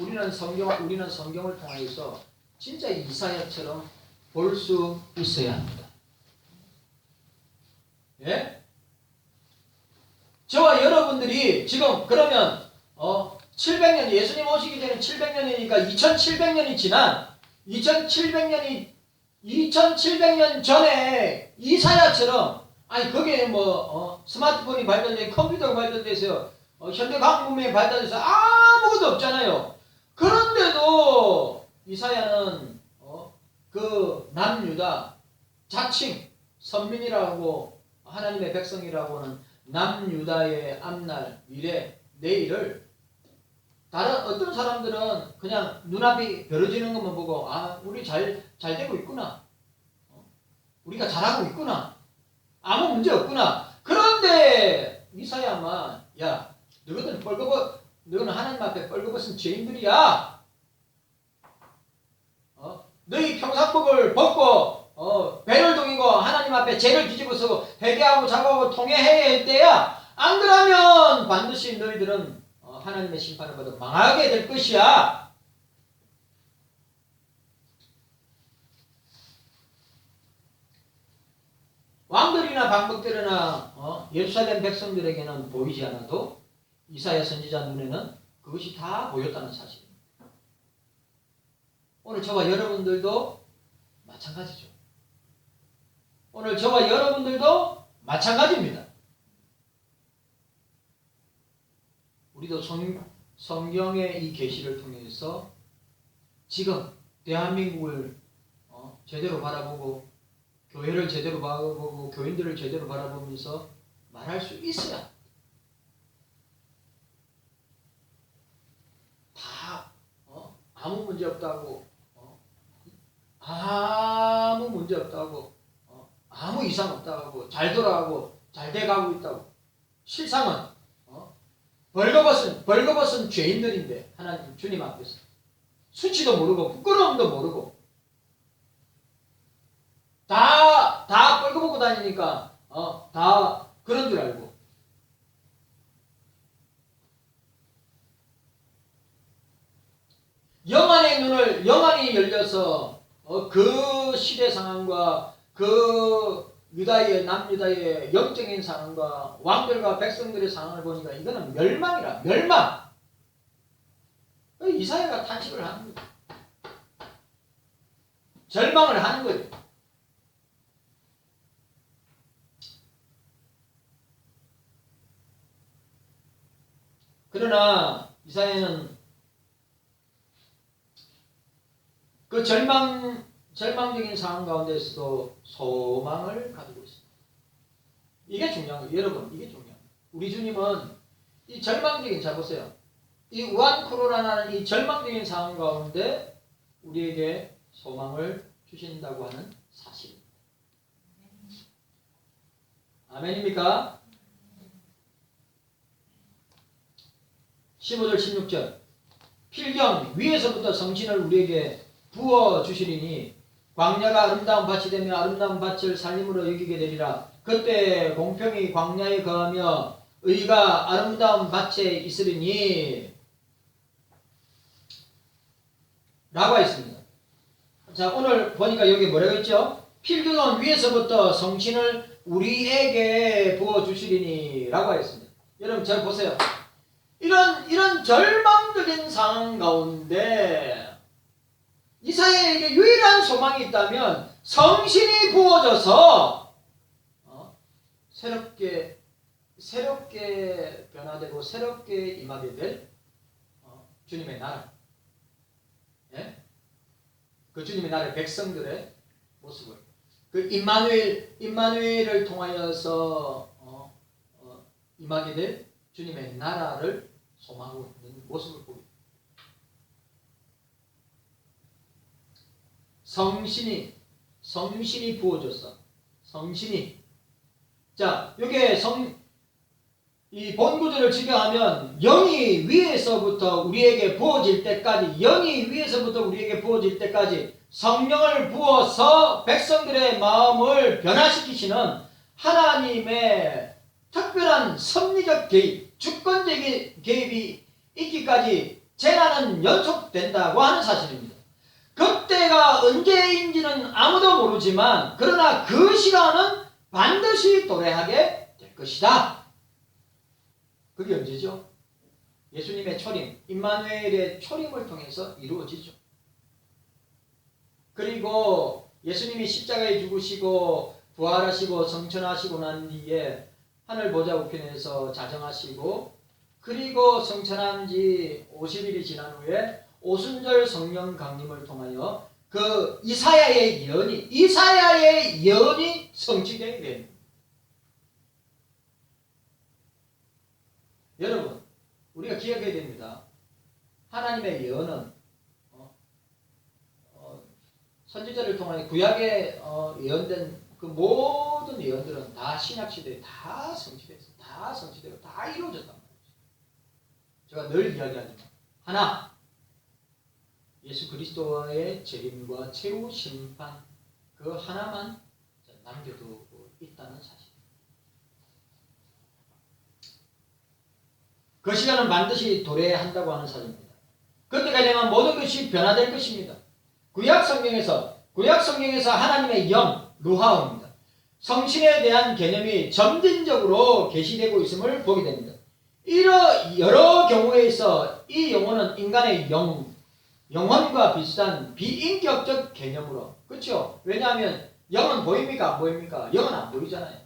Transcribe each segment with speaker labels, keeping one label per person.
Speaker 1: 우리는 성경 우리는 성경을 통해서 진짜 이사야처럼 볼 수 있어야 합니다. 예? 저와 여러분들이 지금 그러면 어 700년 예수님 오시기 전에 700년이니까 2700년이 지난 2700년이 2700년 전에 이사야처럼 아니 거기에 뭐 어, 스마트폰이 발달돼 컴퓨터가 발달돼서 어, 현대 과학 문명이 발달돼서 아무것도 없잖아요. 그런데도 이사야는 어, 그 남유다 자칭 선민이라고 하나님의 백성이라고 하는 남유다의 앞날 미래 내일을 다른 어떤 사람들은 그냥 눈앞이 벌어지는 것만 보고 아 우리 잘 잘 되고 있구나 어? 우리가 잘하고 있구나 아무 문제 없구나 그런데 이사야만 야 너희들은 뻘거벗 너희는 하나님 앞에 뻘거벗은 죄인들이야 어? 너희 평상복을 벗고 어, 배를 동이고 하나님 앞에 죄를 뒤집어 쓰고 회개하고 자고하고 통회해야 할 때야 안 그러면 반드시 너희들은 어, 하나님의 심판을 받아 망하게 될 것이야 왕들이나 방백들이나 어, 예루살렘 백성들에게는 보이지 않아도 이사야 선지자 눈에는 그것이 다 보였다는 사실입니다. 오늘 저와 여러분들도 마찬가지죠. 오늘 저와 여러분들도 마찬가지입니다. 우리도 성, 성경의 이 계시를 통해서 지금 대한민국을 어, 제대로 바라보고 교회를 제대로 바라보고 교인들을 제대로 바라보면서 말할 수 있어야 다 어? 아무 문제 없다고 어? 아무 문제 없다고 어? 아무 이상 없다고 잘 돌아가고 잘 돼가고 있다고 실상은 어? 벌거벗은 벌거벗은 죄인들인데 하나님 주님 앞에서 수치도 모르고 부끄러움도 모르고 다, 다 뻘거벗고 다니니까, 어, 다 그런 줄 알고. 영안의 눈을, 영안이 열려서, 어, 그 시대 상황과 그 유다의, 남유다의 영적인 상황과 왕들과 백성들의 상황을 보니까 이거는 멸망이라, 멸망! 이사야가 탄식을 하는 거죠. 절망을 하는 거죠. 그러나 이사야는 그 절망 절망적인 상황 가운데서도 소망을 가지고 있습니다. 이게 중요한 거예요. 여러분, 이게 거예요. 우리 주님은 이 절망적인 자 보세요. 이 우한 코로나라는 이 절망적인 상황 가운데 우리에게 소망을 주신다고 하는 사실입니다. 아멘입니까? 15절 16절 필경 위에서부터 성신을 우리에게 부어 주시리니 광야가 아름다운 밭이 되며 아름다운 밭을 살림으로 여기게 되리라. 그때 공평이 광야에 거하며 의가 아름다운 밭에 있으리니 라고 했습니다. 자 오늘 보니까 여기 뭐라고 했죠? 필경은 위에서부터 성신을 우리에게 부어 주시리니 라고 했습니다. 여러분 잘 보세요. 이런 이런 절망적인 상황 가운데 이사야에게 유일한 소망이 있다면 성신이 부어져서 어? 새롭게 새롭게 변화되고 새롭게 임하게 될 어? 주님의 나라, 예? 그 주님의 나라의 백성들의 모습을 그 임마누엘 임마누엘을 통하여서 어? 어, 임하게 될 주님의 나라를 소망하고 있는 모습을 보입니다. 성신이 성신이 부어졌어. 성신이 자 여기에 성이 본구절을 지켜하면 영이 위에서부터 우리에게 부어질 때까지 영이 위에서부터 우리에게 부어질 때까지 성령을 부어서 백성들의 마음을 변화시키시는 하나님의 특별한 섭리적 개입, 주권적인 개입이 있기까지 재난은 연속된다고 하는 사실입니다. 그때가 언제인지는 아무도 모르지만 그러나 그 시간은 반드시 도래하게 될 것이다. 그게 언제죠? 예수님의 초림, 임마누엘의 초림을 통해서 이루어지죠. 그리고 예수님이 십자가에 죽으시고 부활하시고 성천하시고 난 뒤에 하늘 보좌 우편에서 자정하시고 그리고 성천한 지 50일이 지난 후에 오순절 성령 강림을 통하여 그 이사야의 예언이 이사야의 예언이 성취되게 됩니다. 여러분 우리가 기억해야 됩니다. 하나님의 예언은 어, 어, 선지자를 통하여 구약에 어, 예언된 그 모든 예언들은 다 신약 시대에 다 성취돼서 다 성취되고 다 이루어졌단 말이죠. 제가 늘 이야기하지만 하나 예수 그리스도와의 재림과 최후 심판 그 하나만 남겨두고 있다는 사실. 그 시간은 반드시 도래한다고 하는 사실입니다. 그때가 되면 모든 것이 변화될 것입니다. 구약 성경에서 구약 성경에서 하나님의 영 루하입니다. 성신에 대한 개념이 점진적으로 계시되고 있음을 보게 됩니다. 이러 여러 경우에 있어 이 영혼은 인간의 영 영혼과 비슷한 비인격적 개념으로 그렇죠? 왜냐하면 영은 보입니까? 안 보입니까? 영은 안 보이잖아요.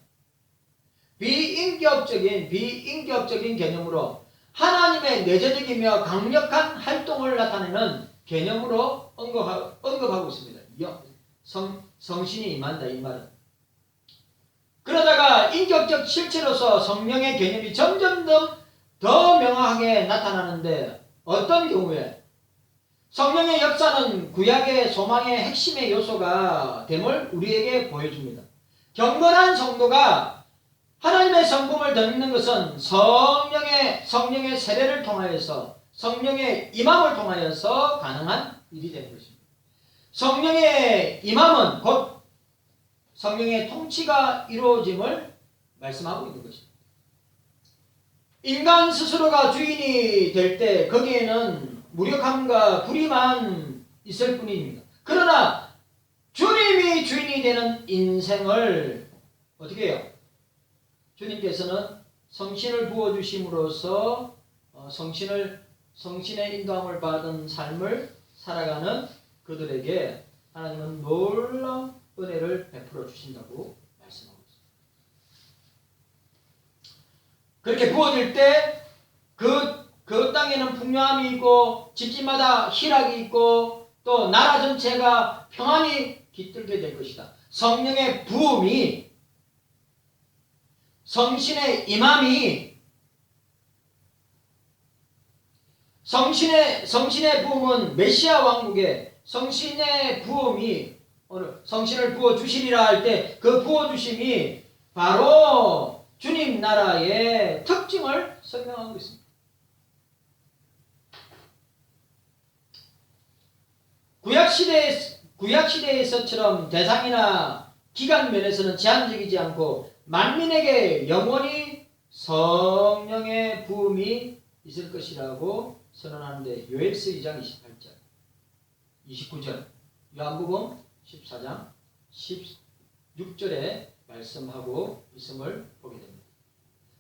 Speaker 1: 비인격적인 비인격적인 개념으로 하나님의 내재적이며 강력한 활동을 나타내는 개념으로 언급하, 언급하고 있습니다. 영, 성, 성신이 임한다 이 말은. 그러다가 인격적 실체로서 성령의 개념이 점점 더, 더 명확하게 나타나는데 어떤 경우에 성령의 역사는 구약의 소망의 핵심의 요소가 됨을 우리에게 보여줍니다. 경건한 성도가 하나님의 성품을 덧는 것은 성령의 성령의 세례를 통하여서 성령의 임함을 통하여서 가능한 일이 되는 것입니다. 성령의 임함은 곧 성령의 통치가 이루어짐을 말씀하고 있는 것입니다. 인간 스스로가 주인이 될 때 거기에는 무력함과 불의만 있을 뿐입니다. 그러나 주님이 주인이 되는 인생을 어떻게 해요? 주님께서는 성신을 부어 주심으로써 어, 성신을 성신의 인도함을 받은 삶을 살아가는 그들에게 하나님은 놀라운 은혜를 베풀어 주신다고 말씀하고 있습니다. 그렇게 부어질 때그 그 땅에는 풍요함이 있고 집집마다 희락이 있고 또 나라 전체가 평안히 깃들게 될 것이다. 성령의 부음이 성신의 임함이 성신의 성신의 부음은 메시아 왕국의 성신의 부음이 오늘 성신을 부어 주시리라 할 때 그 부어 주심이 바로 주님 나라의 특징을 설명하고 있습니다. 구약 시대에 구약 시대에서처럼 대상이나 기간 면에서는 제한적이지 않고 만민에게 영원히 성령의 부음이 있을 것이라고 선언하는데 요엘스 2장 28절, 29절, 요한복음 14장 16절에 말씀하고 있음을 보게 됩니다.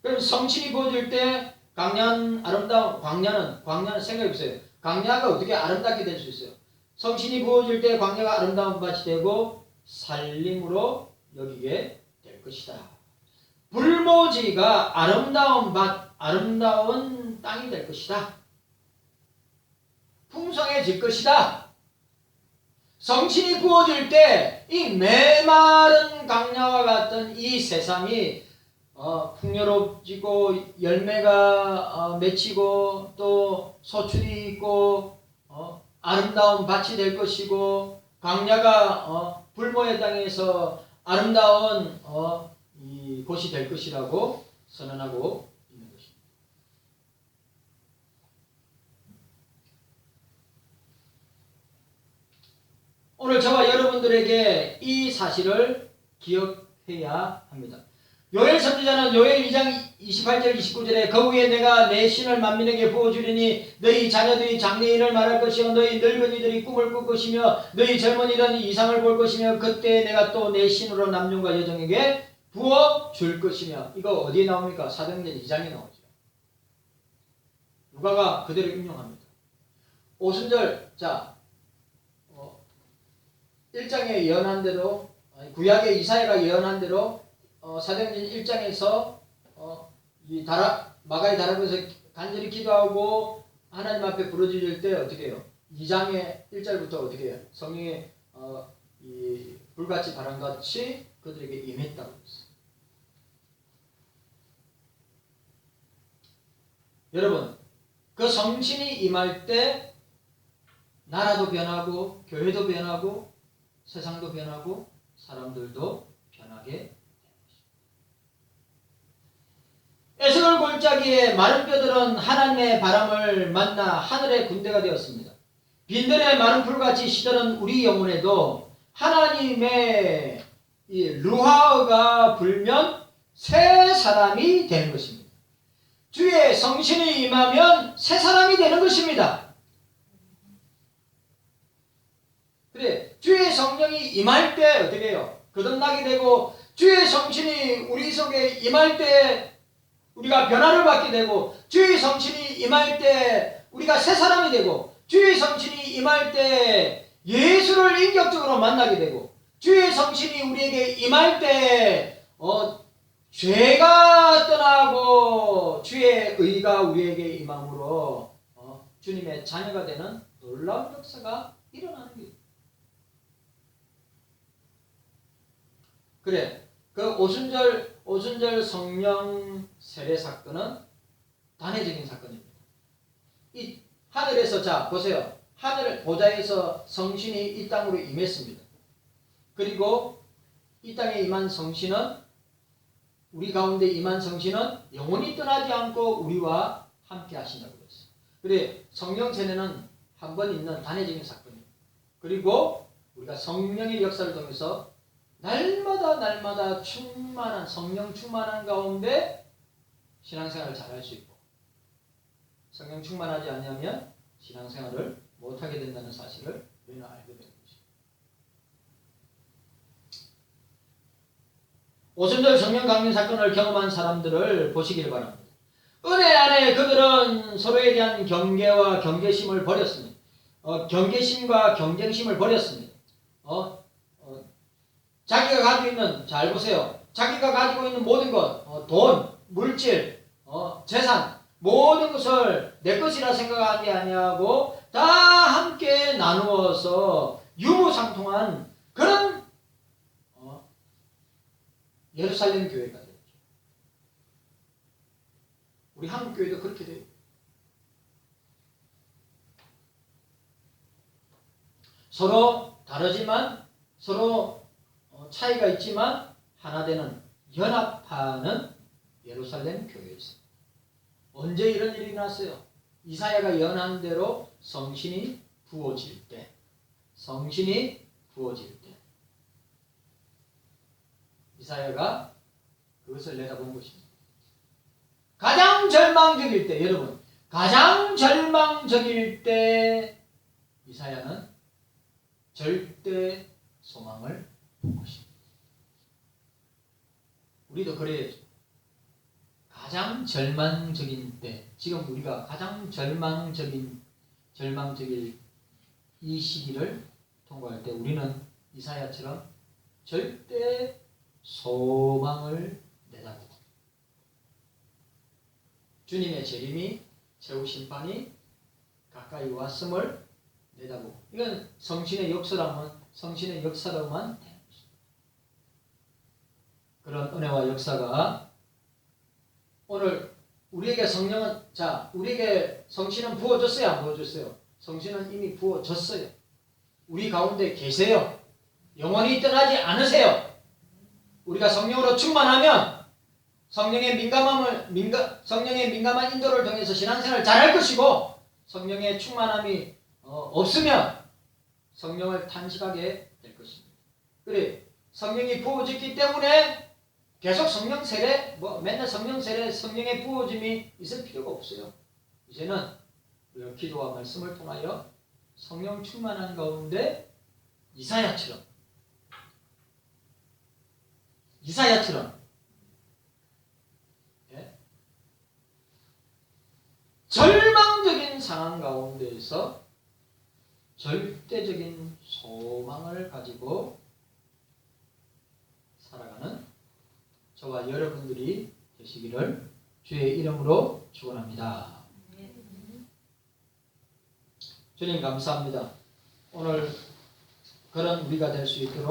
Speaker 1: 그럼 성신이 부어질 때 광년 아름다운 광야는 광야는 생각해 보세요. 광야가 어떻게 아름답게 될 수 있어요? 성신이 부어질 때 광야가 아름다운 밭이 되고 살림으로 여기게 될 것이다. 불모지가 아름다운 밭, 아름다운 땅이 될 것이다. 풍성해질 것이다. 성신이 부어질 때 이 메마른 강야와 같은 이 세상이 어, 풍요롭지고 열매가 어, 맺히고 또 소출이 있고 어, 아름다운 밭이 될 것이고 광야가 어, 불모의 땅에서 아름다운 어, 이 곳이 될 것이라고 선언하고 있는 것입니다. 오늘 저와 여러분들에게 이 사실을 기억해야 합니다. 요엘 선지자는 요엘 2장 28절 29절에 그 후에 내가 내 신을 만민에게 부어주리니 너희 자녀들이 장래인을 말할 것이요 너희 늙은이들이 꿈을 꿀 것이며 너희 젊은이들은 이상을 볼 것이며 그때 내가 또 내 신으로 남녀과 여종에게 부어 줄 것이며 이거 어디에 나옵니까? 사도행전 2장에 나오죠. 누가가 그대로 인용합니다. 오순절 자 어, 1장에 예언한 대로 구약의 이사야가 예언한 대로 어, 사도행전 1장에서 어, 이 다라 마가의 다락에서 간절히 기도하고 하나님 앞에 부르짖을 때 어떻게 해요? 2장의 1절부터 어떻게 해요? 성령의 어, 이 불같이 바람같이 그들에게 임했다고 했어요. 여러분 그 성신이 임할 때 나라도 변하고 교회도 변하고 세상도 변하고 사람들도 변하게 에스겔 골짜기에 마른 뼈들은 하나님의 바람을 만나 하늘의 군대가 되었습니다. 빈들의 마른 풀같이 시들은 우리 영혼에도 하나님의 이 루하가 불면 새 사람이 되는 것입니다. 주의 성신이 임하면 새 사람이 되는 것입니다. 그래, 주의 성령이 임할 때 어떻게 해요? 거듭나게 되고 주의 성신이 우리 속에 임할 때 우리가 변화를 받게 되고 주의 성신이 임할 때 우리가 새 사람이 되고 주의 성신이 임할 때 예수를 인격적으로 만나게 되고 주의 성신이 우리에게 임할 때 어, 죄가 떠나고 주의 의가 우리에게 임함으로 어, 주님의 자녀가 되는 놀라운 역사가 일어나는 거예요. 그래, 그 오순절 오순절 성령 세례 사건은 단회적인 사건입니다. 이 하늘에서 자 보세요. 하늘 보좌에서 성신이 이 땅으로 임했습니다. 그리고 이 땅에 임한 성신은 우리 가운데 임한 성신은 영원히 떠나지 않고 우리와 함께 하신다고 그랬어요. 그래 성령 세례는 한 번 있는 단회적인 사건이에요. 그리고 우리가 성령의 역사를 통해서 날마다 날마다 충만한 성령 충만한 가운데 신앙생활을 잘할 수 있고 성령 충만하지 않으면 신앙생활을 못하게 된다는 사실을 우리는 알게 것입니다. 오순절 성령 강림 사건을 경험한 사람들을 보시기를 바랍니다. 은혜 안에 그들은 서로에 대한 경계와 경계심을 버렸습니다. 어, 경계심과 경쟁심을 버렸습니다. 어, 어, 자기가 가지고 있는 잘 보세요. 자기가 가지고 있는 모든 것, 어, 돈, 물질, 어, 재산 모든 것을 내 것이라 생각하는 게 아니하고 다 함께 나누어서 유무상통한 그런 어, 예루살렘 교회가 되었죠. 우리 한국 교회도 그렇게 돼요. 서로 다르지만 서로 어, 차이가 있지만 하나 되는 연합하는 예루살렘 교회였습니다. 언제 이런 일이 났어요? 이사야가 예언한 대로 성신이 부어질 때, 성신이 부어질 때, 이사야가 그것을 내다본 것입니다. 가장 절망적일 때, 여러분, 가장 절망적일 때 이사야는 절대 소망을 본 우리도 그래야죠. 가장 절망적인 때, 지금 우리가 가장 절망적인 절망적일 이 시기를 통과할 때 우리는 이사야처럼 절대 소망을 내다보고 주님의 재림이 최후 심판이 가까이 왔음을 내다보고 이건 성신의 역사라면 성신의 역사로만. 그런 은혜와 역사가 오늘 우리에게 성령은 자 우리에게 성신은 부어졌어요 안 부어졌어요? 성신은 이미 부어졌어요. 우리 가운데 계세요. 영원히 떠나지 않으세요. 우리가 성령으로 충만하면 성령의 민감함을 민가, 성령의 민감한 인도를 통해서 신앙생활을 잘할 것이고 성령의 충만함이 어, 없으면 성령을 탄식하게 될 것입니다. 그래 성령이 부어졌기 때문에 계속 성령 세례 뭐 맨날 성령 세례 성령의 부어짐이 있을 필요가 없어요. 이제는 기도와 말씀을 통하여 성령 충만한 가운데 이사야처럼 이사야처럼 예? 절망적인 상황 가운데에서 절대적인 소망을 가지고 살아가는 저와 여러분들이 되시기를 주의 축원합니다. 주님 감사합니다. 오늘 그런 우리가 될 수 있도록